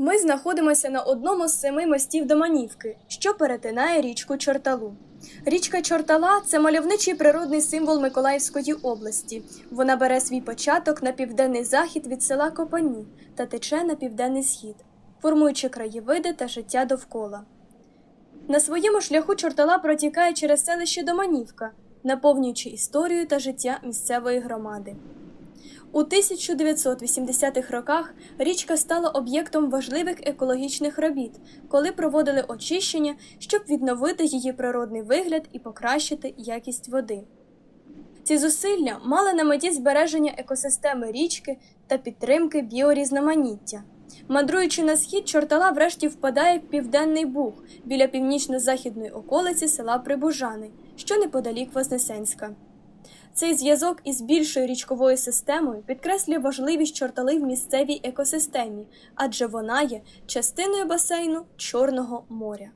Ми знаходимося на одному з семи мостів Доманівки, що перетинає річку Чорталу. Річка Чортала це мальовничий природний символ Миколаївської області. Вона бере свій початок на південний захід від села Копані та тече на південний схід, формуючи краєвиди та життя довкола. На своєму шляху Чортала протікає через селище Доманівка, наповнюючи історію та життя місцевої громади. У 1980-х роках річка стала об'єктом важливих екологічних робіт, коли проводили очищення, щоб відновити її природний вигляд і покращити якість води. Ці зусилля мали на меті збереження екосистеми річки та підтримки біорізноманіття. Мандруючи на схід, чортала врешті впадає в південний буг біля північно-західної околиці села Прибужани, що неподалік Вознесенська. Цей зв'язок із більшою річковою системою підкреслює важливість чортали в місцевій екосистемі, адже вона є частиною басейну Чорного моря.